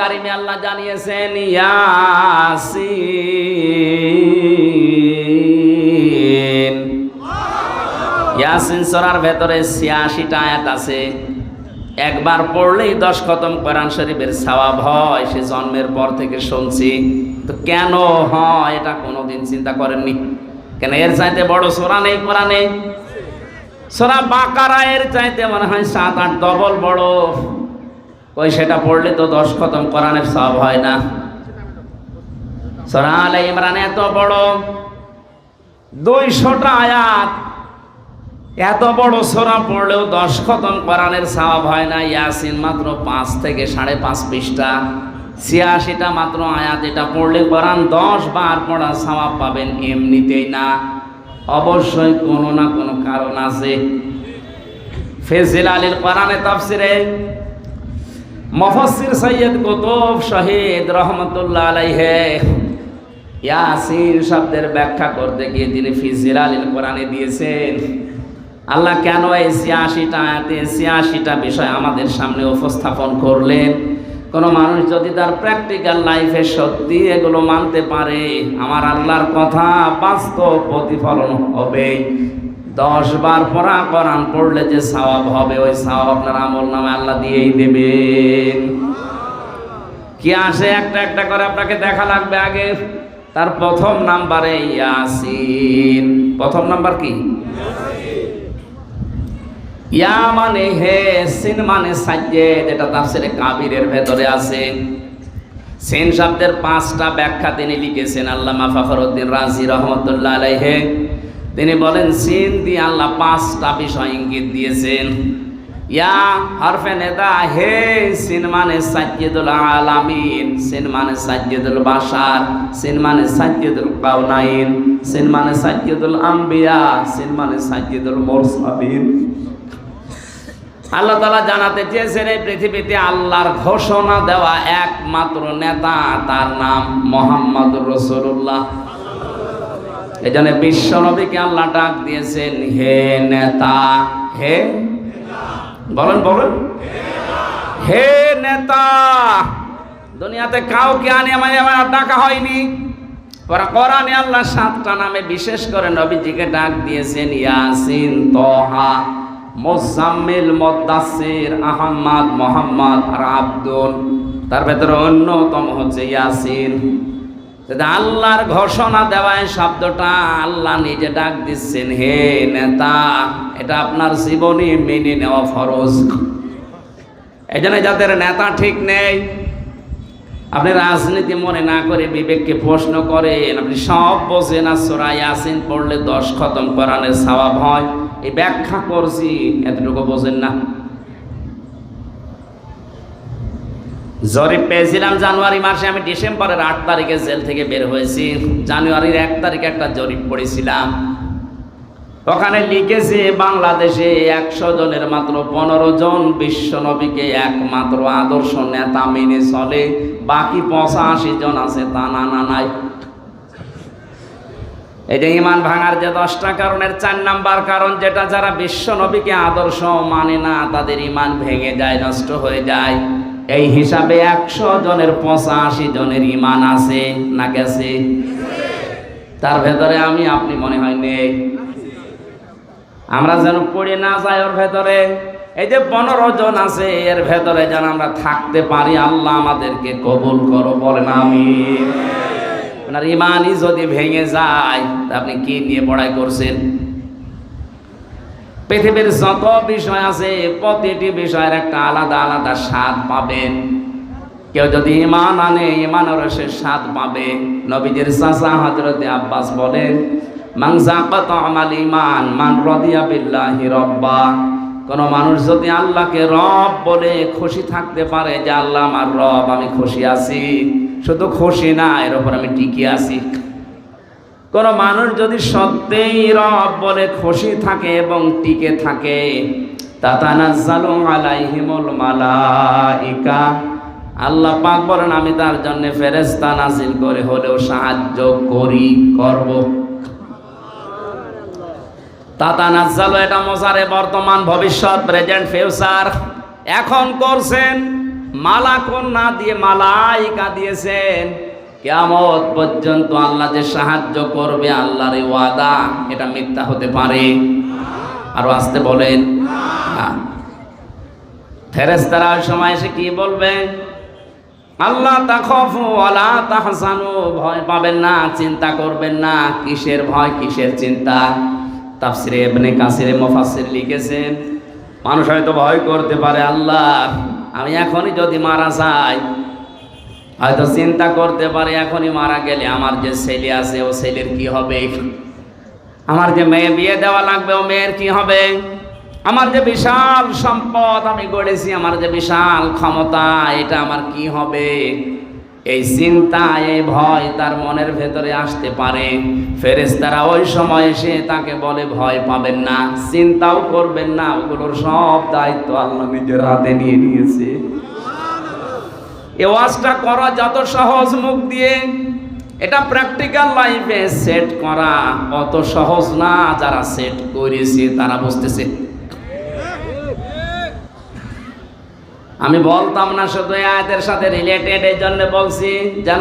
কারিমে আল্লাহ জানিয়েছেন, ইয়াসিন। ইয়াসিন সরার ভেতরে ছিয়াশিটা আয়াত আছে। একবার পড়লেই দশ খতম কোরআন শরীফের সওয়াব হয়, সে জন্মের পর থেকে শুনছি। তো কেন হয়, এটা কোনোদিন চিন্তা করেননি? কেন এর চাইতে বড় সোরা নেই কোরআনে? সোরা বাকারা এর চাইতে মনে হয় সাত, আট, ডবল বড়। ওই সেটা পড়লে তো দশ খতম কোরআনের সব হয় না। সোরা ইমরান এত বড়, দুইশোটা আয়াত, এত বড় সোরা পড়লেও দশ খতম কোরআনের সওয়াব হয় না। ইয়াসিন মাত্র পাঁচ থেকে সাড়ে পাঁচ পৃষ্ঠা, ছিয়াশিটা মাত্র আয়াত, এটা পড়লে কোরআন দশ বার পড়া সওয়াব পাবেন, এমনিতেই না। অবশ্যই কোনো না কোনো কারণ আছে। ফেজিল আলীর কোরআনে তাফসিরে মফসির সৈয়দ কুতুব শহীদ রহমতুল্লাহ আলাইহে ইয়াসিন শব্দের ব্যাখ্যা করতে গিয়ে তিনি ফিজিল আলীর কোরআনে দিয়েছেন। আল্লাহ কেন এই ছিয়াশিটা আয়াতে ছিয়াশিটা বিষয় আমাদের সামনে উপস্থাপন করলেন? কোনো মানুষ যদি তার প্র্যাকটিক্যাল লাইফে সত্যি এগুলো মানতে পারে, আমার আল্লাহর কথা বাস্তব প্রতিফলন হবে দশ বার পড়া কোরআন পড়লে যে সওয়াব হবে, ওই সওয়াব আপনার আমল নামে আল্লাহ দিয়েই দেবেন। কি আসে একটা একটা করে আপনাকে দেখা লাগবে আগে? তার প্রথম নাম্বারে ইয়াসিন। প্রথম নাম্বার কি? ইয়া মানে হে সিন মানে সাজ্জেদ, এটা তাফসিরে কাবিরের ভেতরে আছে। সিন শব্দের পাঁচটা ব্যাখ্যা তিনি লিখেছেন আল্লামা ফখরুদ্দিন রাজি রহমতুল্লাহ আলাইহে। তিনি বলেন, সিন দিয়ে আল্লাহ পাঁচটা বিষয় ইঙ্গিত দিয়েছেন। ইয়া হরফে নেতা হে সিন মানে সাজ্জেদুল আলামিন, সিন মানে সাজ্জেদুল বাশার, সিন মানে সাজ্জেদুল কাউনাইন সিন মানে সাজ্জেদুল আম্বিয়া, সিন মানে সাজ্জেদুল মুরসালিন। আল্লাহ তালা জানাতে চেয়েছেন, এই পৃথিবীতে আল্লাহর ঘোষণা দেওয়া একমাত্র নেতা, তার নাম মোহাম্মদ রসুল্লাহ এই জন্য বিশ্ব নবীকে আল্লাহ ডাক দিয়েছেন, হে নেতা, হে বলেন বলেন। হে নেতা, দুনিয়াতে কাউকে আনে আমায় আমার ডাকা হয়নি। পরে কোরআনে আল্লাহ সাতটা নামে বিশেষ করে নবীজিকে ডাক দিয়েছেন, ইয়াসিন, তহা মোসাম্মিল মদ্দাসির আহম্মদ, মোহাম্মদ আর আব্দুল তার ভেতরে অন্যতম হচ্ছে ইয়াসিন। আল্লাহর ঘোষণা দেওয়ায় শব্দটা আল্লাহ নিজে ডাক দিচ্ছেন, হে নেতা, এটা আপনার জীবনে মেনে নেওয়া ফরজ। এই জন্য যাদের নেতা ঠিক নেই, আপনি রাজনীতি মনে না করে বিবেককে প্রশ্ন করেন, আপনি সব বোঝেন আর সোরা ইয়াসিন পড়লে দশ খতম কোরআনের সওয়াব হয়। এই ব্যাখ্যা করছি, এতটুকু বোঝেন না। জরিপ পেয়েছিলাম জানুয়ারি মাসে, আমি ডিসেম্বরের আট তারিখে জেল থেকে বের হয়েছি। জানুয়ারির এক তারিখে একটা জরিপ পড়েছিলাম। ওখানে লিখেছে, বাংলাদেশে একশো জনের মাত্র পনেরো জন বিশ্ব নবীকে একমাত্র আদর্শ নেতা মেনে চলে। বাকি পঁচাশি জন আছে, তা না না, নাই। এটা ইমান ভাঙার যে দশটা কারণের চার নাম্বার কারণ, যেটা যারা বিশ্ব নবীকে আদর্শ মানে না, তাদের ইমান ভেঙে যায়, নষ্ট হয়ে যায়। এই হিসাবে একশো জনের পঁচাশি জনের ইমান আছে না গেছে? তার ভেতরে আমি, আপনি মনে হয় নেই। আমরা যেন পড়ে না যাই ওর ভেতরে। এই যে পনেরো জন আছে, এর ভেতরে যেন আমরা থাকতে পারি, আল্লাহ আমাদেরকে কবুল করো, বলেন আমি আপনার ইমানই যদি ভেঙে যায় আপনি কি নিয়ে পড়াই করছেন? পৃথিবীর যত বিষয় আছে, প্রতিটি বিষয়ের একটা আলাদা আলাদা স্বাদ পাবেন। কেউ যদি ইমান আনে ইমানের সে স্বাদ পাবে। নবীদের চাচা হজরতে আব্বাস বলেন মাংসাকাত আমাল ইমান মান রদিয়া বিল্লাহি রব্বা। কোন মানুষ যদি আল্লাহকে রব বলে খুশি থাকতে পারে, যে আল্লাহ আমার রব, আমি খুশি আছি। শুধু খুশি না, এর উপর আমি টিকে আছি। কোন মানুষ যদি সত্যিই রব বলে খুশি থাকে এবং টিকে থাকে, তাতানাজ্জালু আলাইহিমুল মালাইকা। আল্লাহ পাক বলেন, আমি তার জন্য ফেরেশতা নাজিল করে হলেও সাহায্য করি, করব। তাতানাজ্জালু এটা মজারে বর্তমান ভবিষ্যৎ, প্রেজেন্ট ফিউচার। এখন করছেন, মালাকন না দিয়ে মালাইকা দিয়েছেন। কেয়ামত পর্যন্ত আল্লাহ যে সাহায্য করবে, আল্লাহর ওয়াদা, এটা মিথ্যা হতে পারে। আরও আসতে বলেন। ফেরেস্তারা ওই সময় এসে কি বলবে? আল্লাহ তাখফু ওয়ালা তাহসানু ভয় পাবেন না, চিন্তা করবেন না, কিসের ভয়, কিসের চিন্তা? তাফসিরে ইবনে কাসিরে মুফাসসির লিখেছেন মানুষ হয়তো ভয় করতে পারে, আল্লাহ, আমি এখনই যদি মারা যাই হয়তো চিন্তা করতে পারে, এখনই মারা গেলে আমার যে ছেলে আছে, ও ছেলের কি হবে? আমার যে মেয়ে বিয়ে দেওয়া লাগবে, ও মেয়ের কি হবে? আমার যে বিশাল সম্পদ আমি গড়েছি, আমার যে বিশাল ক্ষমতা, এটা আমার কি হবে? এই চিন্তা, এই ভয় তার মনের ভেতরে আসতে পারে। ফেরেশতারা ওই সময় এসে তাকে বলে, ভয় পাবেন না, চিন্তাও করবেন না, ওগুলোর সব দায়িত্ব আল্লাহ নিজের হাতে নিয়ে নিয়েছে। এ ওয়াজটা করা যত সহজ মুখ দিয়ে, এটা প্র্যাকটিক্যাল লাইফে সেট করা অত সহজ না, যারা সেট করেছে তারা বুঝতেছে। আমি বলতাম না, শুধু আয়াতের সাথে রিলেটেড এই জন্য বলছি, যেন